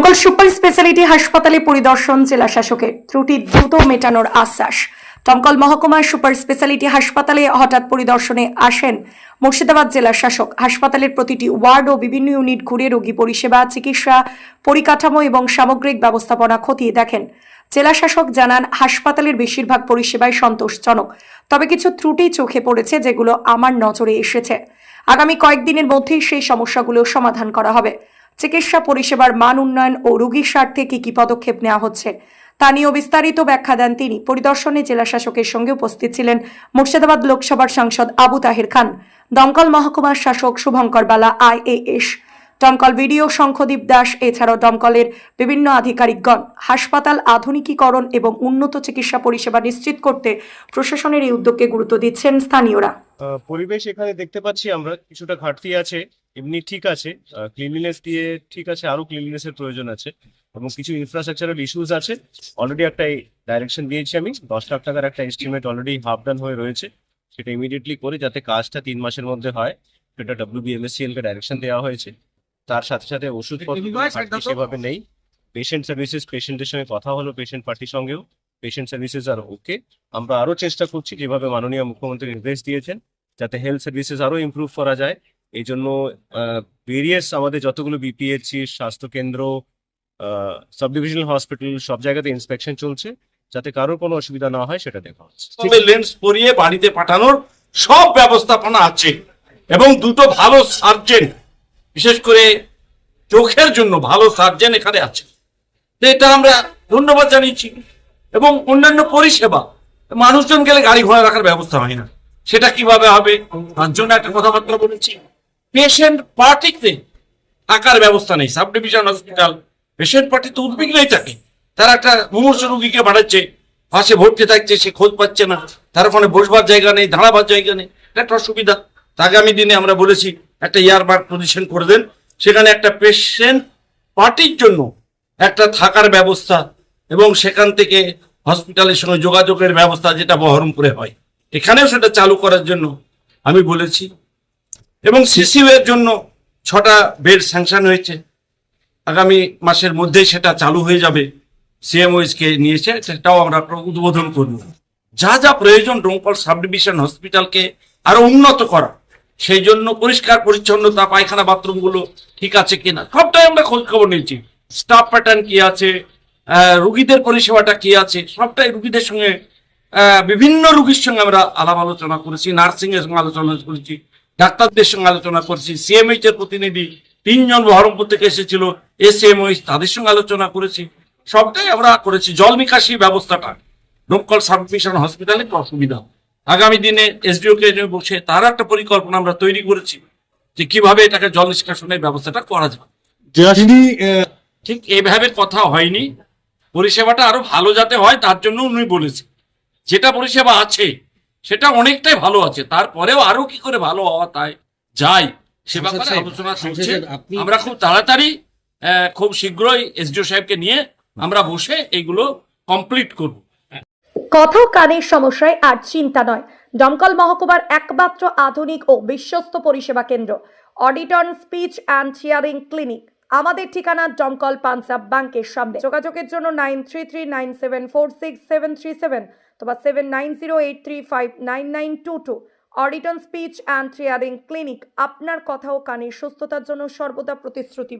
দমকল super speciality হাসপাতালে পরিদর্শন জেলা শাসকের। ত্রুটি দ্রুত মেটানোর আশ্বাস। দমকল মহকুমার সুপার স্পেশালিটি হাসপাতালে হঠাৎ পরিদর্শনে আসেন মুর্শিদাবাদ জেলার শাসক। হাসপাতালের প্রতিটি ওয়ার্ড ও বিভিন্ন ইউনিট ঘুরে রোগী পরিষেবা, চিকিৎসা, পরিকাঠামো এবং সামগ্রিক ব্যবস্থাপনা খতিয়ে দেখেন। জেলা শাসক জানান, হাসপাতালের বেশিরভাগ পরিষেবায় সন্তোষজনক। তবে কিছু ত্রুটি চোখে পড়েছে যেগুলো আমার নজরে এসেছে। আগামী কয়েকদিনের মধ্যেই সেই সমস্যাগুলো সমাধান করা হবে। চিকিৎসা, পরিষেবার মান উন্নয়ন ও রোগীর স্বার্থে কি কি পদক্ষেপ নেওয়া হচ্ছে, তা নিয়েও বিস্তারিত ব্যাখ্যা দেন তিনি। পরিদর্শনে জেলা শাসকের সঙ্গে উপস্থিত ছিলেন মুর্শিদাবাদ লোকসভার সাংসদ আবু তাহির খান, দমকল মহকুমার শাসক শুভঙ্কর বালা আইএএস দমকল ভিডিও শঙ্খদীপ দাস, এছাড়াও দমকলের বিভিন্ন আধিকারিকগণ। হাসপাতাল আধুনিকীকরণ এবং উন্নত চিকিৎসা পরিষেবা নিশ্চিত করতে প্রশাসনের এই উদ্যোগকে গুরুত্ব দিচ্ছেন স্থানীয়রা। পরিবেশ এখানে দেখতে পাচ্ছি, আমরা কিছুটা ঘাটতি আছে। এমনি ঠিক আছে ক্লিনলিনেস দিয়ে ঠিক আছে আরও ক্লিনলিনেস এর প্রয়োজন আছে এবং কিছু ইনফ্রাস্ট্রাকচারাল ইস্যুস আছে। অলরেডি একটা ডাইরেকশন দিয়েছি আমি দশ লাখ টাকার একটা এস্টিমেট অলরেডি হাফ ডান হয়ে রয়েছে। সেটা ইমিডিয়েটলি করে যাতে কাজটা তিন মাসের মধ্যে হয় সেটা ডাব্লিউ বিএমএসসিএল কে ডাইরেকশন দেওয়া হয়েছে। তার সাথে সাথে ওষুধপত্র সেভাবে নেই। পেশেন্ট সার্ভিসেস পেশেন্টের সঙ্গে কথা হলো পেশেন্ট পার্টির সঙ্গেও। পেশেন্ট সার্ভিসেস আর ওকে আমরা আরও চেষ্টা করছি যেভাবে মাননীয় মুখ্যমন্ত্রী নির্দেশ দিয়েছেন যাতে হেলথ সার্ভিসেস আরও ইমপ্রুভ করা যায়। এই জন্য ভেরিয়াস আমাদের যতগুলো বিপিএইচসি স্বাস্থ্য কেন্দ্র সাব ডিভিশনাল হসপিটাল সব জায়গাতে ইন্সপেকশন চলছে। যাতে কারোর কোনো অসুবিধা না হয়, সেটা দেখা হচ্ছে। লেন্স পরিয়ে বাড়িতে পাঠানোর সব ব্যবস্থাপনা আছে এবং দুটো ভালো সার্জেন বিশেষ করে চোখের জন্য ভালো সার্জেন এখানে আছে। এটা আমরা ধন্যবাদ জানিয়েছি এবং অন্যান্য পরিষেবা মানুষজন গেলে গাড়ি ঘোড়া রাখার ব্যবস্থা হয় না। সেটা কীভাবে হবে? তার জন্য একটা কথাবার্তা বলেছি। পেশেন্ট পার্টিতে থাকার ব্যবস্থা নেই। Sub division hospital patient party তো উদ্বিগ্নই থাকে। তারা একটা মুমূর্ষ রুগীকে বাড়াচ্ছে পাশে ভর্তি থাকছে, সে খোঁজ পাচ্ছে না। তার ওখানে বসবার জায়গা নেই, দাঁড়াবার জায়গা নেই। একটা অসুবিধা। আগামী দিনে আমরা বলেছি, একটা ইয়ারবার্ড পজিশন করে দেন। সেখানে একটা পেশেন্ট পার্টির জন্য একটা থাকার ব্যবস্থা এবং সেখান থেকে হসপিটালের সঙ্গে যোগাযোগের ব্যবস্থা যেটা বহরমপুরে হয়। এখানেও সেটা চালু করার জন্য আমি বলেছি এবং সিসিউ এর জন্য ছটা বেড স্যাংশন হয়েছে। আগামী মাসের মধ্যেই সেটা চালু হয়ে যাবে। সিএমওএস কে নিয়েছে, সেটাও আমরা উদ্বোধন করব। যা যা প্রয়োজন ডোমকল সাব ডিভিশন হসপিটালকে আরও উন্নত করা, সেই জন্য পরিষ্কার পরিচ্ছন্নতা, পায়খানা, বাথরুমগুলো ঠিক আছে কিনা, সবটাই আমরা খোঁজ খবর নিয়েছি। স্টাফ প্যাটার্ন কি আছে রুগীদের পরিষেবাটা কি আছে, সবটাই রুগীদের সঙ্গে বিভিন্ন রুগীর সঙ্গে আমরা আলাপ আলোচনা করেছি নার্সিং এর সঙ্গে আলোচনা করেছি। ডাক্তারদের সঙ্গে আলোচনা করেছি সিএমএইচ এর প্রতিনিধি তিনজন বহরমপুর থেকে এসেছিল এসএমওইচ তাদের সঙ্গে আলোচনা করেছি। সবটাই আমরা করেছি জল নিকাশি ব্যবস্থাটা ডোমকল সাবমিশন হসপিটালে অসুবিধা। আগামী দিনে এসডিও কে বসে তার একটা পরিকল্পনা আমরা তৈরি করেছি যে কীভাবে এটাকে জল নিষ্কাশনের ব্যবস্থাটা করা যাবে ঠিক এভাবে কথা হয়নি পরিষেবাটা আরও ভালো যাতে হয় তার জন্য উনি বলেছেন। যেটা পরিষেবা আছে সেটা অনেকটাই ভালো আছে। তারপরেও আরও কি করে ভালো হওয়া তাই যায় সে ব্যাপারে আলোচনা চলছে। আমরা খুব তাড়াতাড়ি খুব শীঘ্রই এসডিও সাহেবকে নিয়ে আমরা বসে এইগুলো কমপ্লিট করব। কথা কানের সমস্যায় আর চিন্তা নয়। দমকল মহকুমার একমাত্র আধুনিক ও বিশ্বস্ত পরিষেবা কেন্দ্র Auditon speech and hearing clinic. আমাদের ঠিকানা দমকল পাঞ্জাব ব্যাংকের সামনে। যোগাযোগের জন্য nine three three nine seven four six seven three seven. অথবা seven nine zero eight three five nine nine two two Auditon speech and থ্রিয়ারিং clinic আপনার কথা ও কানের সুস্থতার জন্য সর্বদা প্রতিশ্রুতি